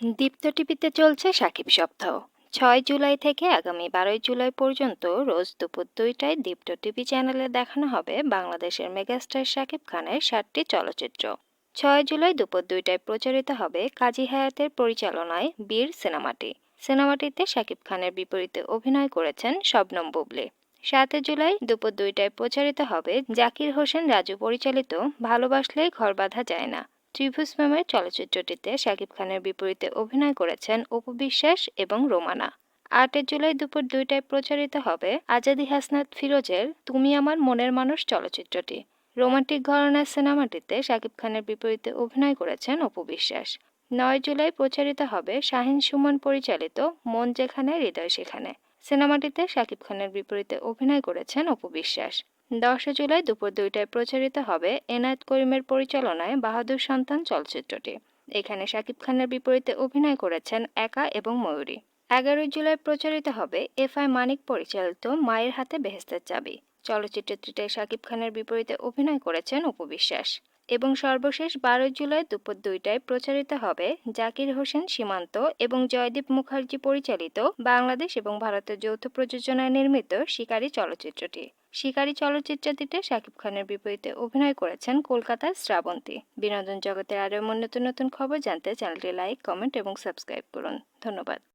দীপ্ত টিভিতে চলছে সাকিব সপ্তাহ। ছয় জুলাই থেকে আগামী বারোই জুলাই পর্যন্ত রোজ দুপুর দুইটায় দীপ্ত টিভি চ্যানেলে দেখানো হবে বাংলাদেশের মেগাস্টার শাকিব খানের সাতটি চলচ্চিত্র। ছয় জুলাই দুপুর দুইটায় প্রচারিত হবে কাজী হায়াতের পরিচালনায় বীর সিনেমাটি। সিনেমাটিতে শাকিব খানের বিপরীতে অভিনয় করেছেন শবনম বুবলি। সাত জুলাই দুপুর দুইটায় প্রচারিত হবে জাকির হোসেন রাজু পরিচালিত ভালোবাসলেই ঘর বাঁধা যায় না। ত্রিভুজ ম্যামের চলচ্চিত্রটিতে শাকিব খানের বিপরীতে অভিনয় করেছেন অপু বিশ্বাস এবং রোমানা। আটই জুলাই দুপুর দুইটায় প্রচারিত হবে আজাদি হাসনাত ফিরোজের তুমি আমার মনের মানুষ চলচ্চিত্রটি। রোমান্টিক ঘরানার সিনেমাটিতে শাকিব খানের বিপরীতে অভিনয় করেছেন অপু বিশ্বাস। নয় জুলাই প্রচারিত হবে শাহিন সুমন পরিচালিত মন যেখানে, হৃদয় সেখানে সিনেমাটিতে শাকিব খানের বিপরীতে অভিনয় করেছেন অপু বিশ্বাস। দশই জুলাই দুপুর দুইটায় প্রচারিত হবে এনায়েত করিমের পরিচালনায় বাহাদুর সন্তান চলচ্চিত্রটি। এখানে শাকিব খানের বিপরীতে অভিনয় করেছেন একা এবং ময়ূরী। এগারোই জুলাই প্রচারিত হবে এফ আই মানিক পরিচালিত মায়ের হাতে বেহেস্তের চাবি। চলচ্চিত্রটিতে শাকিব খানের বিপরীতে অভিনয় করেছেন উপবিশ্বাস এবং সর্বশেষ বারোই জুলাই দুপুর দুইটায় প্রচারিত হবে জাকির হোসেন সীমান্ত এবং জয়দীপ মুখার্জি পরিচালিত বাংলাদেশ এবং ভারতের যৌথ প্রযোজনায় নির্মিত শিকারী চলচ্চিত্রটি। শিকারী চলচ্চিত্রটিতে শাকিব খানের বিপরীতে অভিনয় করেছেন কলকাতার শ্রাবন্তী। বিনোদন জগতের আরও নতুন নতুন খবর জানতে চ্যানেলটি লাইক, কমেন্ট এবং সাবস্ক্রাইব করুন। ধন্যবাদ।